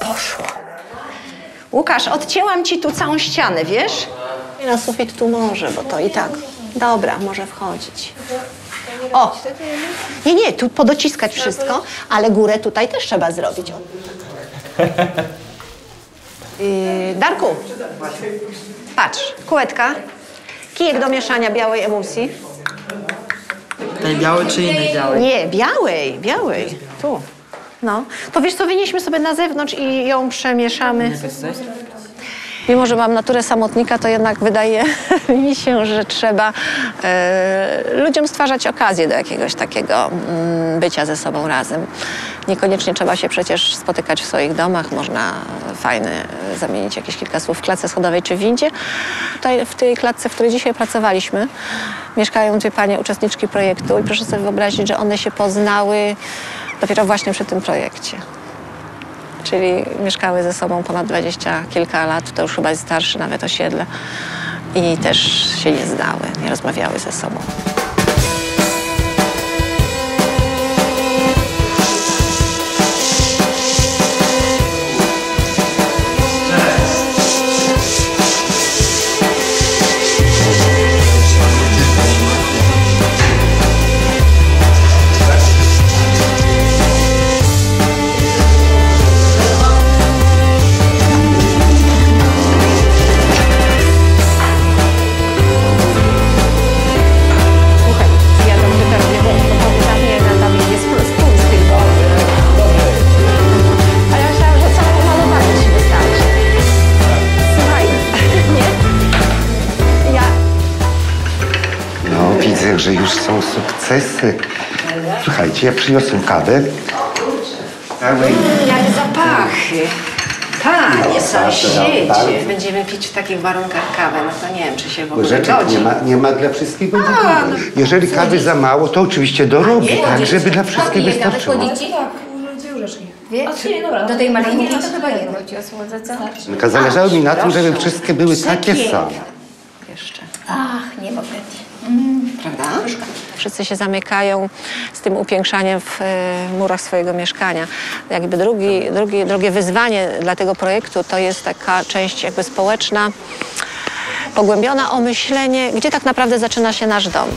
Poszło. Łukasz, odcięłam ci tu całą ścianę, wiesz? Na sufit tu może, bo to i tak. Dobra, może wchodzić. O! Nie, nie, tu podociskać wszystko, ale górę tutaj też trzeba zrobić. O. Yy, Darku, patrz, kółetka, kijek do mieszania białej emulsji. Tej białej czy innej białej? Nie, białej, białej. Tu. No. To wiesz co, wynieśmy sobie na zewnątrz i ją przemieszamy. Mimo, że mam naturę samotnika, to jednak wydaje mi się, że trzeba e, ludziom stwarzać okazję do jakiegoś takiego mm, bycia ze sobą razem. Niekoniecznie trzeba się przecież spotykać w swoich domach, można fajne e, zamienić jakieś kilka słów w klatce schodowej czy w windzie. Tutaj w tej klatce, w której dzisiaj pracowaliśmy, mieszkają dwie panie uczestniczki projektu i proszę sobie wyobrazić, że one się poznały dopiero właśnie przy tym projekcie czyli mieszkały ze sobą ponad dwadzieścia kilka lat, to już chyba jest starsze nawet osiedle i też się nie znały, nie rozmawiały ze sobą. Widzę, że już są sukcesy. Słuchajcie, ja przyniosłem kawę. Całej Jak zapachy. Panie sąsiedzie. bardzo. Będziemy pić w takich warunkach kawę, no to nie wiem, czy się w ogóle godzi. nie ma, nie ma dla wszystkiego. Jeżeli kawy za mało, to oczywiście dorobi, tak, żeby dla wszystkich wystarczyło. Wie? Do tej maliny to chyba jedno ci osłodzę, co? Tylko Zależało mi na tym, żeby wszystkie były takie same. Jeszcze. Ach, nie mogę. Prawda? Wszyscy się zamykają z tym upiększaniem w e, murach swojego mieszkania. Jakby drugi, drugi, drugie wyzwanie dla tego projektu to jest taka część jakby społeczna, pogłębiona o myślenie, gdzie tak naprawdę zaczyna się nasz dom.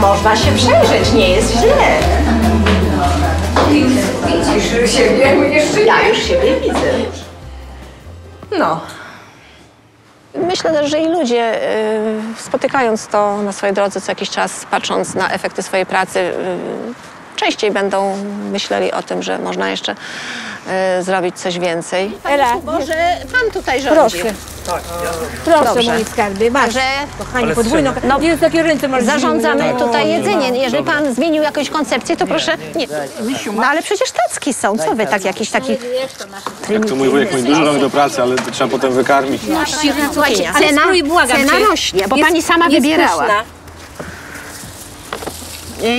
No można się przejrzeć, nie jest źle. Widzisz siebie, jeszcze Ja już siebie widzę. No. Myślę też, że i ludzie, y, spotykając to na swojej drodze co jakiś czas, patrząc na efekty swojej pracy, y, częściej będą myśleli o tym, że można jeszcze y, zrobić coś więcej. Ela, Może pan tutaj rządzi. proszę. Proszę, Dobrze. moje skarby. Masz, Także kochanie, podwójną. No, jest takie ręce masz zarządzamy zimne. tutaj jedzenie. Jeżeli pan zmienił jakąś koncepcję, to proszę... Nie. No ale przecież tacki są. Co wy tak jakiś taki... Jak to mój wujek mówi, dużo rąk do pracy, ale to trzeba potem wykarmić. Słuchajcie, Ale cena, cena rośnie, bo Jest- pani sama wybierała. pyszna.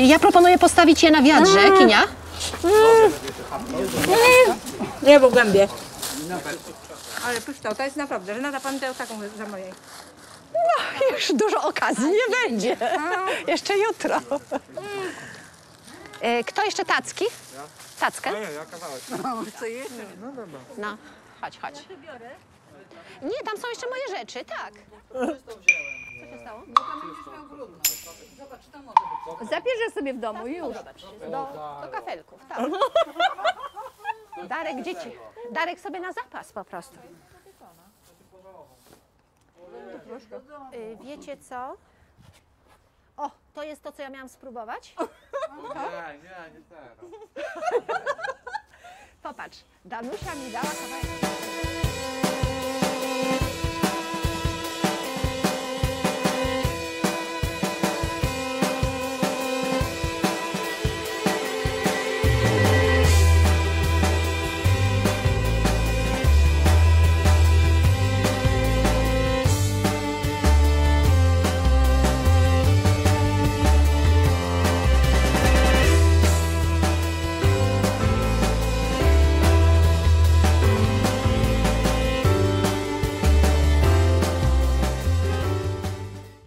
Ja proponuję postawić je na wiadrze, Kinia. Nie, bo głębie. Ale pyszna, to jest naprawdę, że nada pan tę taką za mojej. Już dużo okazji nie będzie. Jeszcze jutro. Y, Kto jeszcze tacki? Tackę? No, chodź, chodź. Nie, tam są jeszcze moje rzeczy, tak. Co się stało? Zabierzesz sobie w domu już. Do, do kafelków, tak. Darek, dzieci. Darek sobie na zapas po prostu. Y, Wiecie co? O, to jest to, co ja miałam spróbować? Nie, nie, nie teraz. Popatrz, Danusia mi dała kawałek.